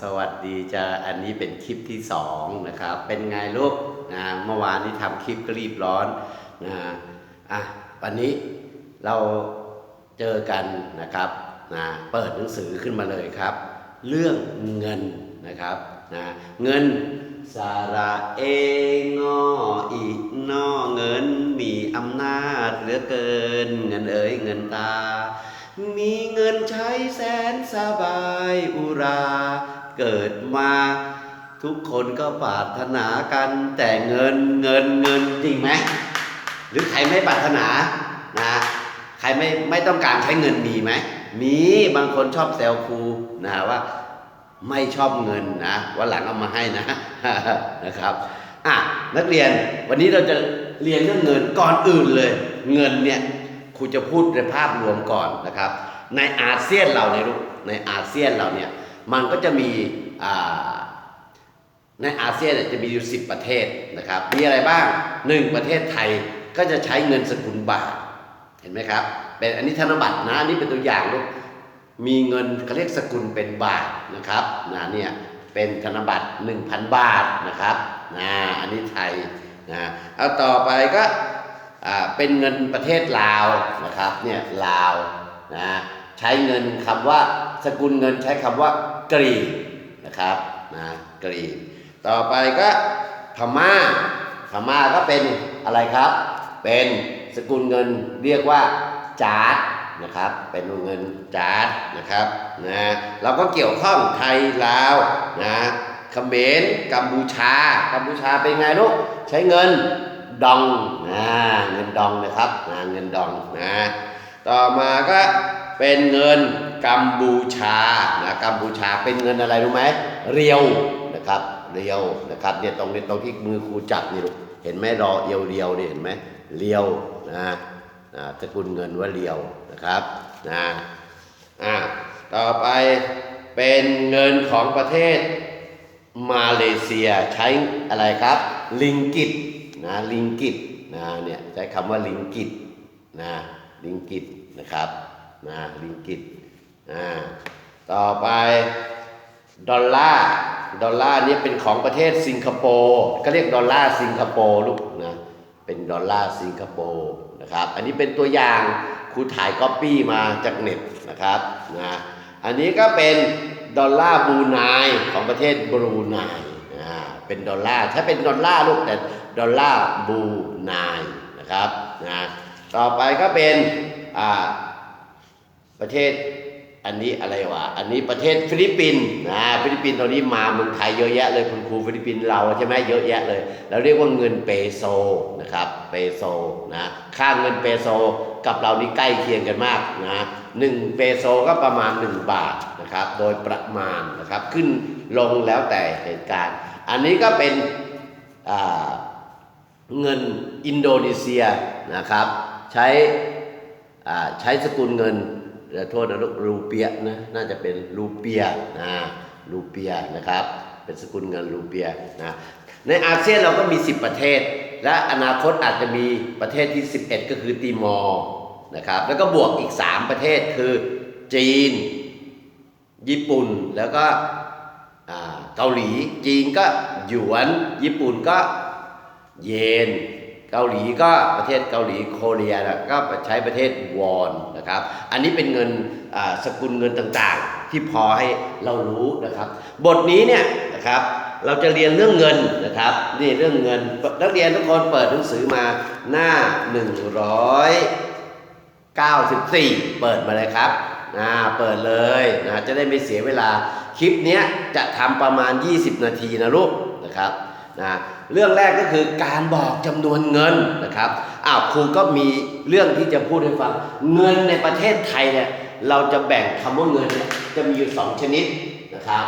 สวัสดีจ้าอันนี้เป็นคลิปที่สองนะครับ เป็นไงลูกนะเมื่อวานนี้ทำคลิปก็รีบร้อนนะอะวันนี้เราเจอกันนะครับนะเปิดหนังสือขึ้นมาเลยครับ เรื่องเงินนะครับนะเงินสาระเองออีนอเงินมีอำนาจเหลือเกิน เงินเอ๋ยเงินตามีเงินใช้แสนสบายอุรา เกิดมาทุกคนก็ปรารถนากันแต่เงินเงินเงินจริงไหมหรือใครไม่ปรารถนานะใครไม่ไม่ต้องการใช้เงินมีไหมมีบางคนชอบแซวครูนะว่าไม่ชอบเงินนะวันหลังเอามาให้นะนะครับอะนักเรียนวันนี้เราจะเรียนเรื่องเงินก่อนอื่นเลย เงินเนี่ยครูจะพูดในภาพรวมก่อนนะครับ ในอาเซียนเราเนี่ยลูกในอาเซียนเราเนี่ย มันก็จะมีในอาเซียนจะมีอยู่สิบประเทศนะครับ มีอะไรบ้างหนึ่งประเทศไทยก็จะใช้เงินสกุลบาท เห็นไหมครับ เป็นอันนี้ธนบัตรนะ อันนี้เป็นตัวอย่างลูก มีเงินเขาเรียกสกุลเป็นบาทนะครับนะเนี่ยเป็นธนบัตร 1,000 บาทนะครับนะอันนี้ไทยนะเอาต่อไปก็เป็นเงินประเทศลาวนะครับเนี่ยลาวนะใช้เงินคำว่า สกุลเงินใช้คำว่ากรีกนะครับนะกรีกต่อไปก็พม่าพม่าก็เป็นอะไรครับ เป็นสกุลเงินเรียกว่าจาร์ดนะครับ เป็นเงินจาร์ดนะครับนะเราก็เกี่ยวข้องไทยลาวนะเขมรกัมพูชา กัมพูชาเป็นไงลูกใช้เงินดองนะเงินดองนะครับนะเงินดองนะต่อมาก็ เป็นเงินกัมพูชานะกัมพูชาเป็นเงินอะไรรู้ไหมเรียวนะครับเรียวนะครับเนี่ยตรงนี้ตรงที่มือครูจับนี่ลูกเห็นไหมรอเอียวเรียวนี่เห็นไหมเรียวนะนะสกุลเงินว่าเรียวนะครับนะอ่าต่อไปเป็นเงินของประเทศมาเลเซียใช้อะไรครับ ลิงกิตนะลิงกิตนะเนี่ยใช้คำว่าลิงกิตนะลิงกิตนะครับ นะลิงกิตนะต่อไปดอลลาร์ดอลลาร์เนี่ยเป็นของประเทศสิงคโปร์ก็เรียกดอลลาร์สิงคโปร์ลูกนะเป็นดอลลาร์สิงคโปร์นะครับอันนี้เป็นตัวอย่างครูถ่ายก๊อปปี้มาจากเน็ตนะครับนะอันนี้ก็เป็นดอลลาร์บรูไนของประเทศบรูไนอ่าเป็นดอลลาร์ถ้าเป็นดอลลาร์ลูกแต่ดอลลาร์บรูไนนะครับนะต่อไปก็เป็นอ่า ประเทศอันนี้อะไรวะ อันนี้ประเทศฟิลิปปินส์นะฟิลิปปินส์ตอนนี้มาเมืองไทยเยอะแยะเลยคุณครูฟิลิปปินส์เราใช่ไหมเยอะแยะเลยเราเรียกว่าเงินเปโซนะครับเปโซนะค่าเงินเปโซกับเรานี่ใกล้เคียงกันมากนะหนึ่งเปโซก็ประมาณ 1 บาทนะครับโดยประมาณนะครับขึ้นลงแล้วแต่เหตุการณ์ อันนี้ก็เป็นเงินอินโดนีเซียนะครับใช้ใช้สกุลเงิน โทษนะลูกรูเปียนะน่าจะเป็นรูเปียนะรูเปียนะครับ เป็นสกุลเงินรูเปียนะในอาเซียนเราก็มี 10 ประเทศ และอนาคตอาจจะมีประเทศที่ 11 ก็คือติมอร์นะครับแล้วก็บวกอีก 3 ประเทศคือจีน ญี่ปุ่นแล้วก็เกาหลี จีนก็หยวน ญี่ปุ่นก็เยน เกาหลีก็ประเทศเกาหลีโคเรียนะก็ใช้ประเทศวอนนะครับ อันนี้เป็นเงินสกุลเงินต่างๆ ที่พอให้เรารู้นะครับ บทนี้เนี่ยนะครับเราจะเรียนเรื่องเงินนะครับนี่เรื่องเงินนักเรียนทุกคนเปิดหนังสือมาหน้า 194 เปิดมาเลยครับนะเปิดเลยนะจะได้ไม่เสียเวลาคลิปนี้จะทำประมาณ 20 นาทีนะลูกนะครับ นะเรื่องแรกก็คือการบอกจำนวนเงินนะครับอ้าวครูก็มีเรื่องที่จะพูดให้ฟัง เงินในประเทศไทยเนี่ยเราจะแบ่งคำว่าเงินเนี่ยจะมีอยู่สองชนิดนะครับ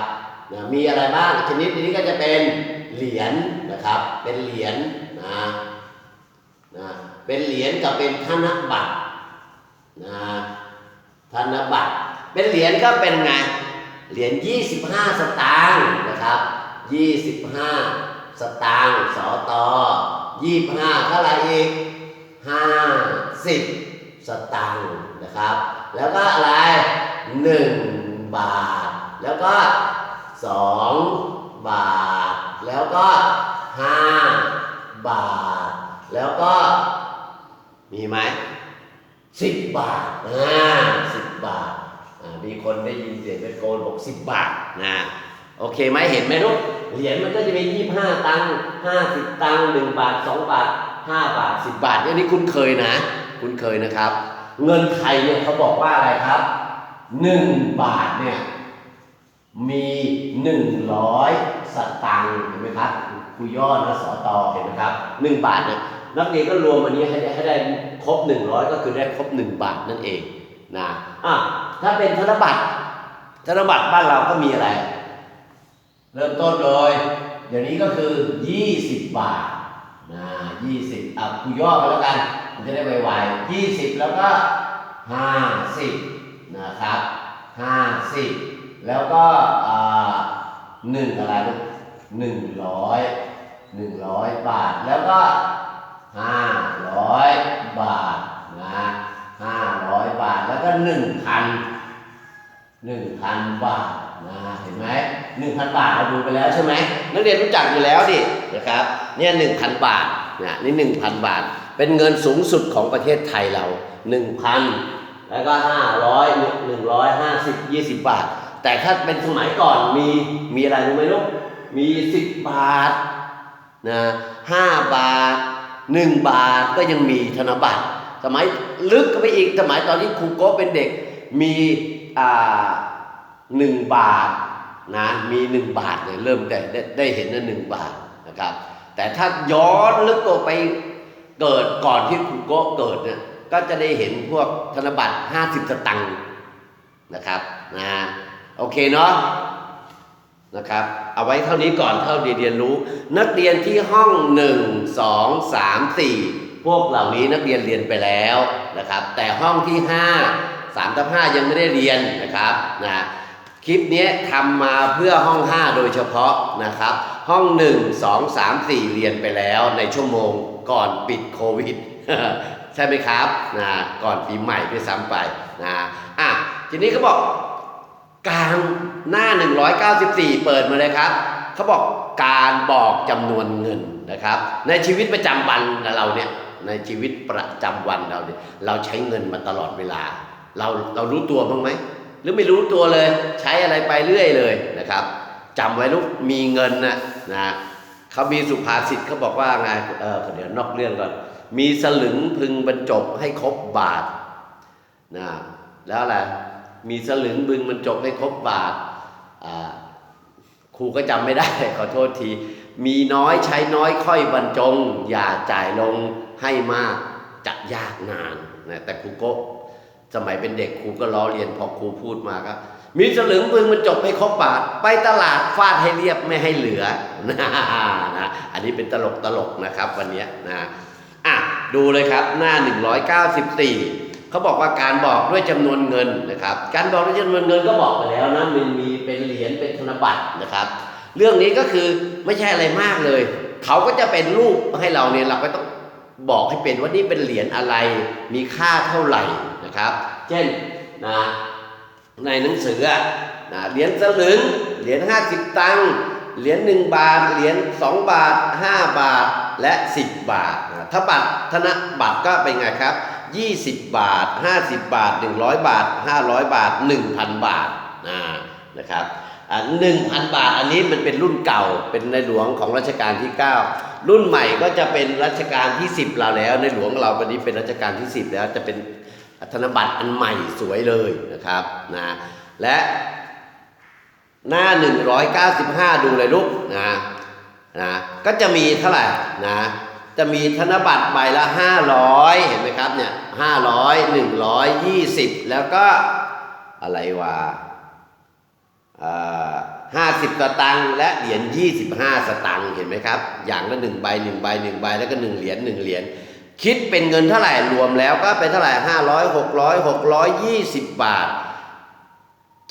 นะมีอะไรบ้างชนิดนี้ก็จะเป็นเหรียญนะครับ เป็นเหรียญนะนะเป็นเหรียญกับเป็นธนบัตรนะธนบัตร เป็นเหรียญก็เป็นไงเหรียญ25 สตางค์นะครับ25 สตางค์สอตอ25เท่าไรอีก50สตางค์นะครับ แล้วก็อะไร1บาท แล้วก็สองบาท แล้วก็ห้าบาท แล้วก็มีไหมสิบบาทอ่าสิบบาทอ่ามีคนได้ยินเสียงตะโกนบอกสิบบาทนะ โอเคไหมเห็นไหมลูกเหรียญมันก็จะมียี่ห้าตังค์ห้าสิบตังค์หนึ่งบาทสองบาทห้าบาทสิบบาทอันนี้คุ้นเคยนะ คุ้นเคยนะครับ เงินไทยเนี่ยเขาบอกว่าอะไรครับหนึ่งบาทเนี่ยมีหนึ่งร้อยสตังค์เห็นไหมครับคุยย่อนะสอตอเห็นไหมครับหนึ่งบาทเนี่ยนักเรียนก็รวมอันนี้ให้ได้ให้ได้ครบหนึ่งร้อยก็คือได้ครบหนึ่งบาทนั่นเองนะอะถ้าเป็นธนบัตรธนบัตรบ้านเราก็มีอะไร เริ่มต้นโดยเดี๋ยวนี้ก็คือ 20 บาทนะ20อะคุยย่อกันแล้วกัน มันจะได้ไวๆ20 แล้วก็ 50 นะครับ 50 แล้วก็หนึ่งอะไรลูกหนึ่งร้อยหนึ่งร้อยบาทแล้วก็ห้าร้อยบาทนะห้าร้อยบาทแล้วก็หนึ่งพันหนึ่งพันบาท หนึ่งพันบาทเราดูไปแล้วใช่ไหมนักเรียนรู้จักอยู่แล้วดินะครับเนี่ยหนึ่งพันบาทนะนี่หนึ่งพันบาท เป็นเงินสูงสุดของประเทศไทยเราหนึ่งพันแล้วก็ห้าร้อยหนึ่งร้อยห้าสิบยี่สิบบาท แต่ถ้าเป็นสมัยก่อนมีมีอะไรรู้ไหมลูกมีสิบบาทนะห้าบาทหนึ่งบาทก็ยังมีธนบัตร สมัยลึกก็ไปอีกสมัยตอนที่ครูโก้เป็นเด็กมีอ่าหนึ่งบาท นะมีหนึ่งบาทเลยเริ่มได้ได้ได้เห็นนะหนึ่งบาทนะครับ แต่ถ้าย้อนลึกตัวไปเกิดก่อนที่ครูโกเกิดเนี่ยก็จะได้เห็นพวกธนบัตร 50 สตังค์นะครับนะโอเคเนาะนะครับ เอาไว้เท่านี้ก่อนเท่าเรียนรู้ นักเรียนที่ห้อง 1 2 3 4 พวกเหล่านี้นักเรียนเรียนไปแล้วนะครับ แต่ห้องที่ 5 3ทับ5ยังไม่ได้เรียนนะครับนะ คลิปนี้ทำมาเพื่อห้อง 5 โดยเฉพาะนะครับ ห้อง 1 2 3 4 เรียนไปแล้วในชั่วโมงก่อนปิดโควิด ใช่ไหมครับนะก่อนปีใหม่ด้วยซ้ำไปนะอะทีนี้เขาบอกกลางหน้า 194 เปิดมาเลยครับเขาบอกการบอกจำนวนเงินนะครับ ในชีวิตประจำวันเราเนี่ยในชีวิตประจำวันเราเนี่ยเราใช้เงินมาตลอดเวลา เราเรารู้ตัวบ้างไหม รือไม่รู้ตัวเลย ใช้อะไรไปเรื่อยเลยนะครับจำไว้ลูกมีเงินนะนะเขามีสุภาษิตเขาบอกว่าไงเออเดี๋ยวนอกเรื่องก่อนมีสลึงพึงบรรจบให้ครบบาทนะแล้วอะไรมีสลึงพึงบรรจบให้ครบบาทอ่าครูก็จำไม่ได้ขอโทษที มีน้อยใช้น้อยค่อยบรรจง อย่าจ่ายลงให้มากจะยากนานนะแต่ครูก็ สมัยเป็นเด็กครูก็ล้อเรียนพอครูพูดมาก็มีสลึงพึงบรรจบให้ครบบาท ไปตลาดฟาดให้เรียบไม่ให้เหลือนะนะอันนี้เป็นตลกตลกนะครับวันนี้นะอะดูเลยครับหน้า 194เขาบอกว่าการบอกด้วยจำนวนเงินนะครับ การบอกด้วยจำนวนเงินก็บอกไปแล้วนะมันมีเป็นเหรียญเป็นธนบัตรนะครับ เรื่องนี้ก็คือไม่ใช่อะไรมากเลยเขาก็จะเป็นรูปให้เราเนี่ยเราก็ต้องบอกให้เป็นว่านี่เป็นเหรียญอะไร มีค่าเท่าไหร่ นะครับ เช่นนะในหนังสือนะเหรียญสลึงเหรียญ50 ตังค์เหรียญ1บาทเหรียญ2บาท 5 บาทและ 10 บาทนะถ้าบัตรธนบัตรก็เป็นไงครับ 20 บาท 50 บาท 100 บาท 500 บาท 1,000 บาทนะนะครับอ่า1,000บาทอันนี้มันเป็นรุ่นเก่าเป็นในหลวงของรัชกาลที่ 9 รุ่นใหม่ก็จะเป็นรัชกาลที่ 10 เราแล้ว ในหลวงเราวันนี้เป็นรัชกาลที่ 10 แล้วจะเป็น ธนบัตรอันใหม่สวยเลยนะครับนะและหน้า 195 ดูเลยลูกนะนะก็จะมีเท่าไหร่นะจะมีธนบัตรใบละ 500 เห็นไหมครับเนี่ย500 120 แล้วก็อะไรวะห้าสิบสตังค์และเหรียญยี่สิบห้าสตังค์เห็นไหมครับ อย่างละหนึ่งใบหนึ่งใบหนึ่งใบแล้วก็หนึ่งเหรียญหนึ่งเหรียญ คิดเป็นเงินเท่าไหร่รวมแล้วก็เป็นเท่าไหร่ห้าร้อยหกร้อยหกร้อยยี่สิบบาท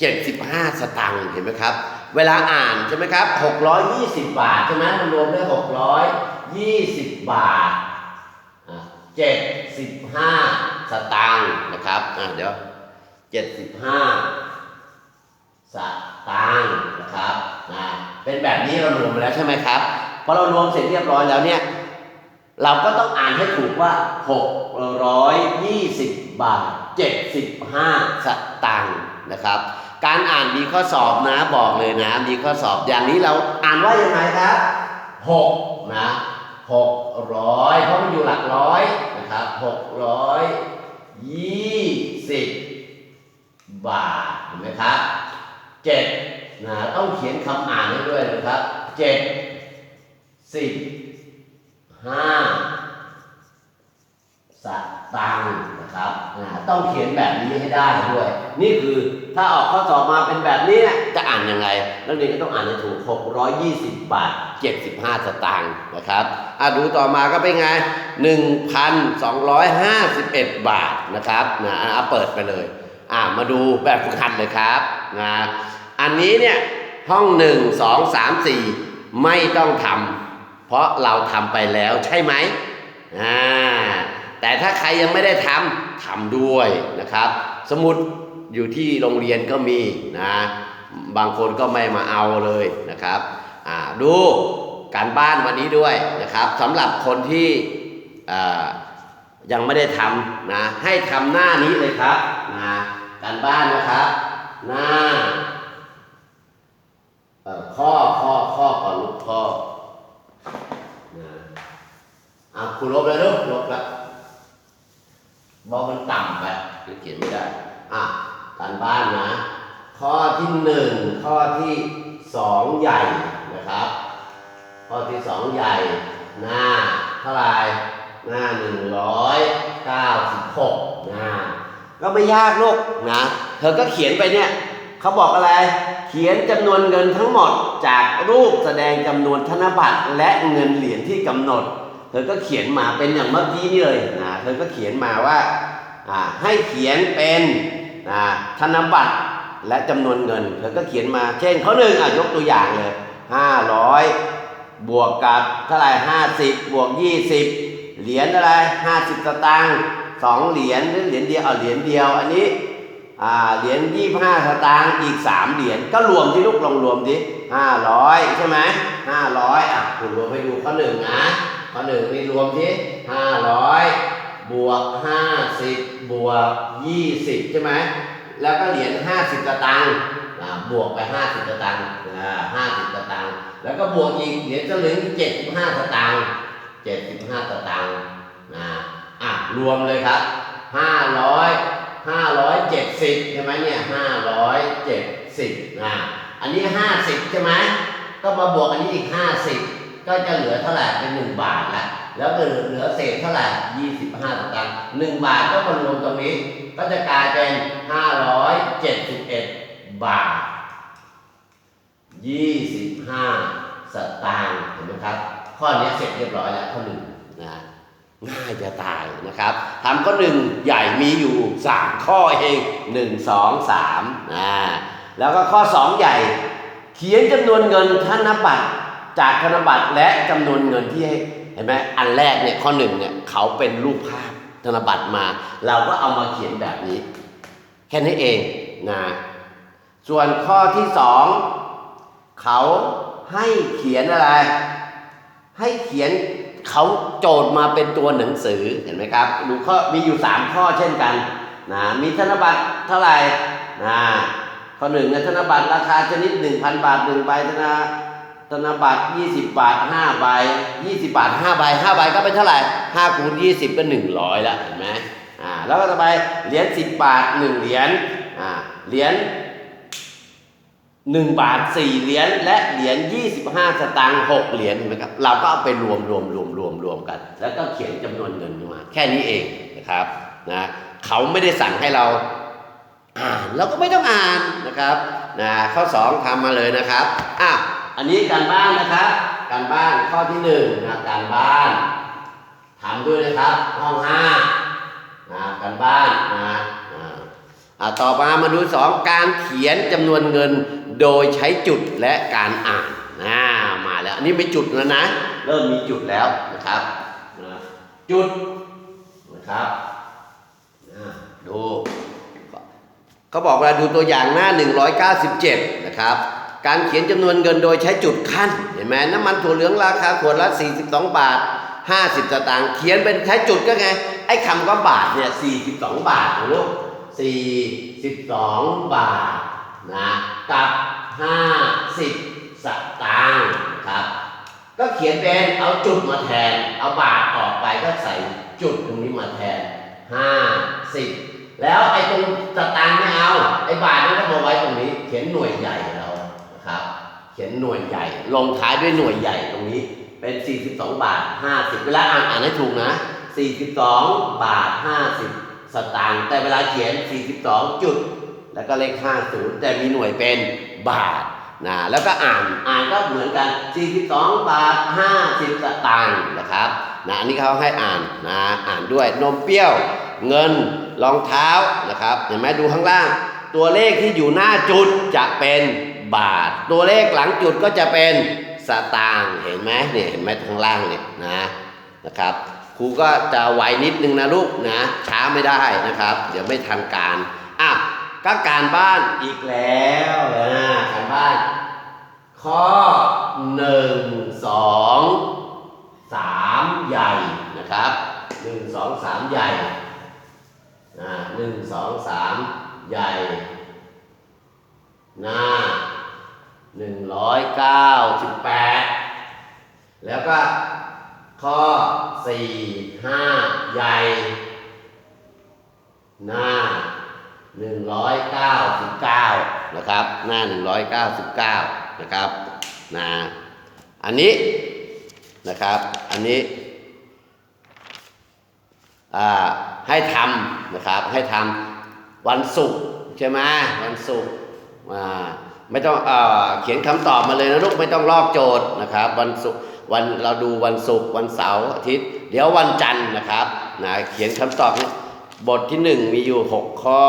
เจ็ดสิบห้าสตังค์เห็นไหมครับ เวลาอ่านใช่ไหมครับหกร้อยยี่สิบบาทใช่ไหมมันรวมได้หกร้อยยี่สิบบาทเจ็ดสิบห้าสตางค์นะครับอะเดี๋ยวเจ็ดสิบห้าสตางค์นะครับนะเป็นแบบนี้เรารวมไปแล้วใช่ไหมครับพอเรารวมเสร็จเรียบร้อยแล้วเนี่ย เราก็ต้องอ่านให้ถูกว่า 620 บาท 75 สตางค์นะครับ การอ่านมีข้อสอบนะบอกเลยนะ มีข้อสอบอย่างนี้เราอ่านว่ายังไงครับ6นะ600 เพราะมันอยู่หลักร้อยนะครับ620 บาทเห็นไหมครับ7นะต้องเขียนคำอ่านให้ด้วยนะครับ7 10 ห้าสตางค์นะครับต้องเขียนแบบนี้ให้ได้ด้วย นี่คือถ้าออกข้อสอบมาเป็นแบบนี้จะอ่านยังไงนักเรียนก็ต้องอ่านให้ถูก 620 บาท 75 สตางค์นะครับอะดูต่อมาก็เป็นไง 1,251 บาทนะครับนะอะเปิดไปเลยอะมาดูแบบฝึกหัดเลยครับนะอันนี้เนี่ยห้อง 1 2 3 4 ไม่ต้องทำ เพราะเราทำไปแล้วใช่ไหมอ่าแต่ถ้าใครยังไม่ได้ทำทำด้วยนะครับ สมุดอยู่ที่โรงเรียนก็มีนะบางคนก็ไม่มาเอาเลยนะครับอ่าดูการบ้านวันนี้ด้วยนะครับสำหรับคนที่ยังไม่ได้ทำนะให้ทำหน้านี้เลยครับนะการบ้านนะครับหน้าข้อข้อข้อก่อนลูกข้อ นะอะคุณลบเลยลูกลบล้วบอกมันต่ำไปเดี๋ยวเขียนไม่ได้ อะการบ้านนะ ข้อที่หนึ่งข้อที่สองใหญ่นะครับ ข้อที่สองใหญ่ หน้าเท่าไรหน้าหนึ่งร้อยเก้าสิบหกนะก็ไม่ยากลูกนะ เธอก็เขียนไปเนี่ย เขาบอกอะไร เขียนจำนวนเงินทั้งหมดจากรูปแสดงจำนวนธนบัตรและเงินเหรียญที่กำหนด เธอก็เขียนมาเป็นอย่างเมื่อกี้นี่เลยนะเธอก็เขียนมาว่าให้เขียนเป็นธนบัตรและจำนวนเงิน เธอก็เขียนมา เช่นข้อหนึ่งอะยกตัวอย่างเลยห้าร้อยบวกกับเท่าไหร่ห้าสิบบวกยี่สิบเหรียญอะไรห้าสิบตางค์สองเหรียญหรือเหรียญเดียวเอาเหรียญเดียว อันนี้ เหรียญยี่ห้าสตางค์อีกสามเหรียญก็รวมที่ลูกลองรวมดิห้าร้อยใช่ไหมห้าร้อยอะคุณรวมให้ดูข้อหนึ่งนะข้อหนึ่งนี่รวมที่ห้าร้อยบวกห้าสิบบวกยี่สิบใช่ไหมแล้วก็เหรียญห้าสิบสตางค์บวกไปห้าสิบสตางค์ห้าสิบสตางค์แล้วก็บวกอีกเหรียญสลึงเจ็ดสิบห้าสตางค์เจ็ดสิบห้าสตางค์นะอะรวมเลยครับห้าร้อย จ็ดสิบใช่ไหมเนี่ยห้าร้อยเจ็ดสิบนะอันนี้ห้าสิบใช่ไหมก็มาบวกอันนี้อีกห้าสิบก็จะเหลือเท่าไหร่เป็นหนึ่งบาทละแล้วก็เหลือเศษเท่าไหร่ยี่สิบห้าสตางค์หนึ่งบาทก็มารวมตรงนี้ ก็จะกลายเป็นห้าร้อยเจ็ดสิบเอ็ดบาทยี่สิบห้าสตางค์เห็นไหมครับ ข้อนี้เสร็จเรียบร้อยแล้วข้อหนึ่งน ง่ายจะตายนะครับทำข้อหนึ่งใหญ่มีอยู่ 3 ข้อเอง1 2 3นะแล้วก็ข้อ 2 ใหญ่ เขียนจำนวนเงินธนบัตรจากธนบัตรและจำนวนเงินที่ให้เห็นไหมอันแรกเนี่ยข้อหนึ่งเนี่ยเขาเป็นรูปภาพธนบัตรมา เราก็เอามาเขียนแบบนี้ แค่นี้เองนะส่วนข้อที่สองเขาให้เขียนอะไร ให้เขียน เขาโจทย์มาเป็นตัวหนังสือเห็นไหมครับดูข้อมีอยู่ 3 ข้อเช่นกันนะมีธนบัตรเท่าไหร่นะข้อหนึ่งเนี่ยธนบัตรราคาชนิด 1,000 บาท1ใบธนาธนบัตร 20 บาท5ใบ20 บาท5ใบ5ใบก็เป็นเท่าไหร่5คูณ20 ก็ 100แล้วเห็นไหมอ่าแล้วก็ต่อไปเหรียญ10 บาท 1 เหรียญอ่าเหรียญ หนึ่งบาทสี่เหรียญและเหรียญยี่สิบห้าสตางค์หกเหรียญเห็นไหมครับเราก็เอาไปรวมรวมรวมรวมรวมกัน แล้วก็เขียนจำนวนเงินมาแค่นี้เองนะครับนะเขาไม่ได้สั่งให้เราอ่านเราก็ไม่ต้องอ่านนะครับนะข้อสองทำมาเลยนะครับอะอันนี้การบ้านนะครับ การบ้านข้อที่หนึ่งนะการบ้านทำด้วยนะครับห้องห้านะการบ้านนะอ่าต่อมามาดูสองการเขียนจำนวนเงิน โดยใช้จุดและการอ่านอ่ามาแล้ว อันนี้ไม่จุดแล้วนะ เริ่มมีจุดแล้วนะครับ จุดนะครับอ่าดูเขาบอกว่าดูตัวอย่างหน้า 197 นะครับ การเขียนจำนวนเงินโดยใช้จุดขั้น เห็นไหมน้ำมันถั่วเหลืองราคาขวดละ 42 บาท 50สตางค์เขียนเป็นใช้จุดก็ไง ไอ้คำว่าบาทเนี่ย 42 บาทลูก42 บาท นะกับ 50 สตางค์ครับ ก็เขียนเป็นเอาจุดมาแทน เอาบาทออกไปก็ใส่จุดตรงนี้มาแทน 50 แล้วไอ้ตรงสตางค์ไม่เอา ไอ้บาทนี่ก็มาไว้ตรงนี้ เขียนหน่วยใหญ่เรานะครับ เขียนหน่วยใหญ่ ลงท้ายด้วยหน่วยใหญ่ตรงนี้เป็น 42 บาท 50 เวลาอ่านอ่านให้ถูกนะ 42 บาท 50 สตางค์แต่เวลาเขียน 42จุด แล้วก็เลข50แต่มีหน่วยเป็นบาทนะแล้วก็อ่านอ่านก็เหมือนกัน 42 บาท 50 สตางค์นะครับนะอันนี้เขาให้อ่านนะอ่านด้วยนมเปรี้ยวเงินรองเท้านะครับเห็นไหมดูข้างล่าง ตัวเลขที่อยู่หน้าจุดจะเป็นบาท ตัวเลขหลังจุดก็จะเป็นสตางค์เห็นไหมเนี่ยเห็นไหมข้างล่างเนี่ยนะนะครับครูก็จะไวนิดนึงนะลูกนะช้าไม่ได้นะครับ เดี๋ยวไม่ทันการอะ ก็การบ้านอีกแล้วนะการบ้าน ข้อหนึ่งสองสามใหญ่นะครับหนึ่งสองสามใหญ่นะหนึ่งสองสามใหญ่ หน้าหนึ่งร้อยเก้าสิบแปดแล้วก็ข้อสี่ห้าใหญ่ หน้า หนึ่งร้อยเก้าสิบเก้านะครับ หน้าหนึ่งร้อยเก้าสิบเก้านะครับนะอันนี้นะครับอันนี้ให้ทำนะครับให้ทำวันศุกร์ใช่ไหมวันศุกร์ไม่ต้องเอเขียนคำตอบมาเลยนะลูกไม่ต้องลอกโจทย์นะครับวันศุกร์วันเราดูวันศุกร์วันเสาร์อาทิตย์ เดี๋ยววันจันทร์นะครับนะเขียนคำตอบนี่ บทที่หนึ่งมีอยู่6ข้อ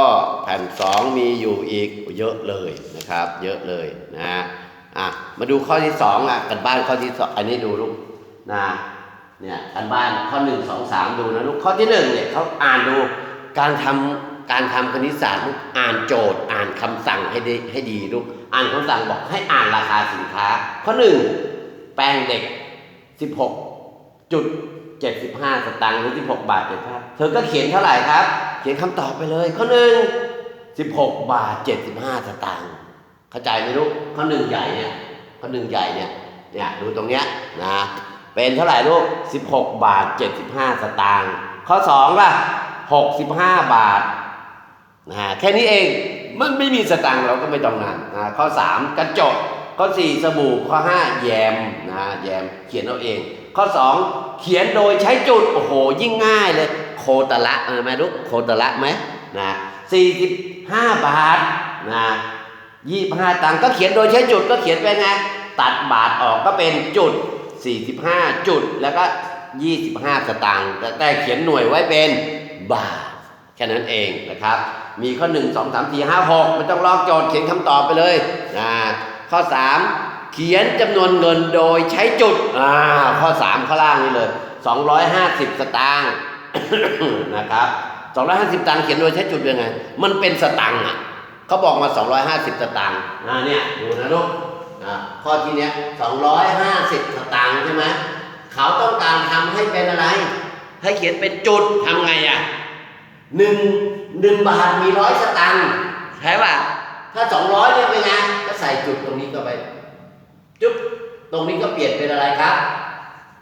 แผ่นสองมีอยู่อีกเยอะเลยนะครับ เยอะเลยนะอะมาดูข้อที่สองอะกันบ้านข้อที่สองอันนี้ดูลูกนะเนี่ยการบ้านข้อหนึ่งสองสามดูนะลูกข้อที่หนึ่งเนี่ยเขาอ่านดูการทำการทำคณิตศาสตร์ลูกอ่านโจทย์ อ่านคำสั่งให้ดีให้ดีลูกอ่านคำสั่งบอกให้อ่านราคาสินค้า ข้อหนึ่งแป้งเด็กสิบหกจุด เจ็ดสิบห้าสตางค์หรือสิบหกบาทเจ็ดห้าเธอก็เขียนเท่าไหร่ครับ เขียนคำตอบไปเลยข้อหนึ่งสิบหกบาทเจ็ดสิบห้าสตางค์เข้าใจไหมลูกข้อหนึ่งใหญ่เนี่ยข้อหนึ่งใหญ่เนี่ยเนี่ยดูตรงเนี้ยนะเป็นเท่าไหร่ลูก 16 บาท 75 สตางค์ข้อ2ล่ะ 65 บาทนะแค่นี้เองมันไม่มีสตางค์เราก็ไม่ต้องนานนะข้อ 3 กระจกข้อ 4 สบู่ข้อ 5 แยมนะแยมเขียนเอาเอง ข้อ 2 เขียนโดยใช้จุด โอ้โห ยิ่งง่ายเลย โคตรละเออไหมลูกโคตรละไหมนะ45บห้าบาทนะ25ตังก็เขียนโดยใช้จุดก็เขียนไปไง ตัดบาทออกก็เป็นจุด45จุดแล้วก็25สตางค์แต่แต่เขียนหน่วยไว้เป็นบาทแค่นั้นเองนะครับ มีข้อ1 2 3 4 5 6ไม่ต้องลอกโจทย์เขียนคำตอบไปเลยนะข้อ3เขียนจำนวนเงินโดยใช้จุด อ่า ข้อ 3 ข้างล่างนี่เลย 250 สตางค์นะครับ 250 ตังค์เขียนโดยใช้จุดยังไง มันเป็นสตังค์อะเขาบอกมา 250 สตางค์อ่าเนี่ยดูนะลูกอะข้อที่เนี้ยสองร้อยห้าสิบสตางค์ใช่ไหมเขาต้องการทำให้เป็นอะไร ให้เขียนเป็นจุดทำไงอะหนึ่งหนึ่งบาทมีร้อยสตางค์ใช่ป่ะถ้าสองร้อยเนี่ยเป็นไงก็ใส่จุดตรงนี้เข้าไป จุ๊บตรงนี้ก็เปลี่ยนเป็นอะไรครับ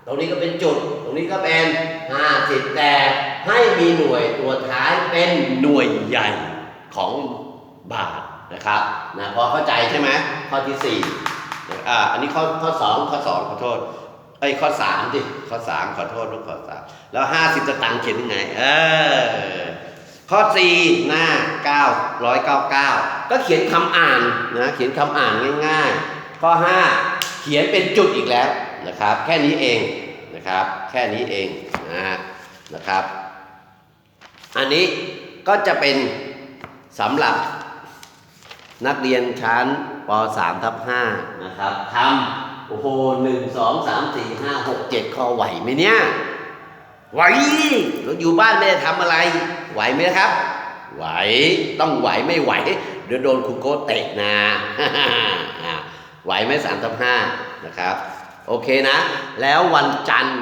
ตรงนี้ก็เป็นจุด ตรงนี้ก็เป็นห้าสิบแต่ให้มีหน่วยตัวท้ายเป็นหน่วยใหญ่ของบาทนะครับนะพอเข้าใจใช่ไหมข้อที่สี่อ่าอันนี้ข้อข้อสองข้อสองขอโทษไอ้ข้อสามดิข้อสามขอโทษลูกข้อสามแล้วห้าสิบตังค์เขียนยังไง เออข้อสี่หน้าเก้าร้อยเก้าเก้าก็เขียนคำอ่านนะเขียนคำอ่านง่าย ๆ ข้อห้าเขียนเป็นจุดอีกแล้วนะครับ แค่นี้เองนะครับ แค่นี้เองนะนะครับ อันนี้ก็จะเป็นสำหรับนักเรียนชั้นป .3 ทับ5นะครับทำโอ้โหหนึ่งสองสามสี่ห้าหกเจ็ดข้อไหวไหมเนี่ยไหวเราอยู่บ้านไม่ได้ทำอะไร ไหวไหมครับ ไหวต้องไหวไม่ไหวเดี๋ยวโดนครูโก้เตะนะ ไหวไหมสามทับห้านะครับ โอเคนะ แล้ววันจันทร์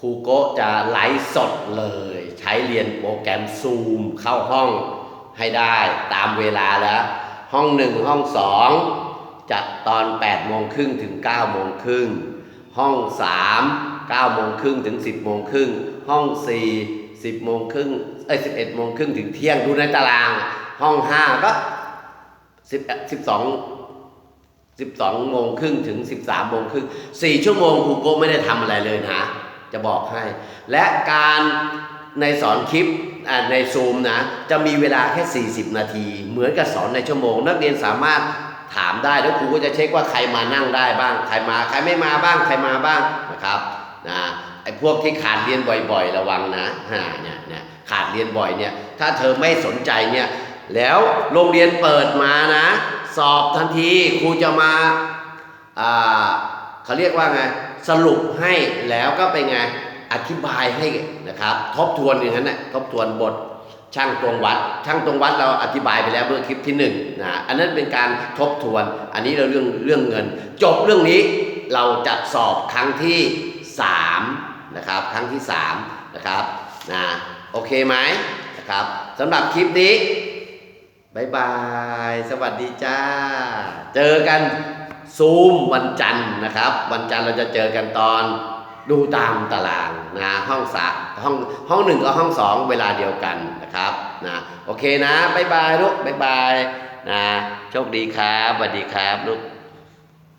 ครูโกะจะไลฟ์สดเลย ใช้เรียนโปรแกรมซูมเข้าห้องให้ได้ตามเวลาแล้ว ห้องหนึ่งห้องสองจัดตอน8โมงครึ่งถึง9โมงครึ่งห้อง 3 9โมงครึ่งถึง 10โมงครึ่งห้อง 4 10โมงครึ่งเอ้ย11โมงครึ่งถึงเที่ยงดูในตาราง ห้อง 5 ก็10 12 12โมงครึ่งถึง 13โมงครึ่ง4ชั่วโมงครูโก้ไม่ได้ทำอะไรเลยนะ จะบอกให้ และการในสอนคลิปในซูมนะ จะมีเวลาแค่ 40 นาที เหมือนกับสอนในชั่วโมง นักเรียนสามารถถามได้แล้วครูก็จะเช็คว่าใครมานั่งได้บ้าง ใครมาใครไม่มาบ้างใครมาบ้างนะครับนะไอ้พวกที่ขาดเรียนบ่อยๆ ระวังนะฮะเนี่ยเนี่ยขาดเรียนบ่อยเนี่ยถ้าเธอไม่สนใจเนี่ยแล้วโรงเรียนเปิดมานะ สอบทันทีครูจะมาอ่าเขาเรียกว่าไงสรุปให้แล้วก็เป็นไงอธิบายให้นะครับทบทวนอย่างนั้นนะทบทวนบทช่างตวงวัด ช่างตวงวัดเราอธิบายไปแล้วเมื่อคลิปที่หนึ่งนะอันนั้นเป็นการทบทวน อันนี้เราเรื่องเรื่องเงิน จบเรื่องนี้เราจะสอบครั้งที่สามนะครับครั้งที่สามนะครับนะโอเคไหมนะครับสำหรับคลิปนี้ บายบาย สวัสดีจ้า เจอกันซูมวันจันทร์นะครับ วันจันทร์เราจะเจอกันตอนดูตามตารางนะห้องสาห้องห้องหนึ่งกับห้องสองเวลาเดียวกันนะครับนะโอเคนะบายบายลูกบายบายนะโชคดีครับสวัสดีครับลูก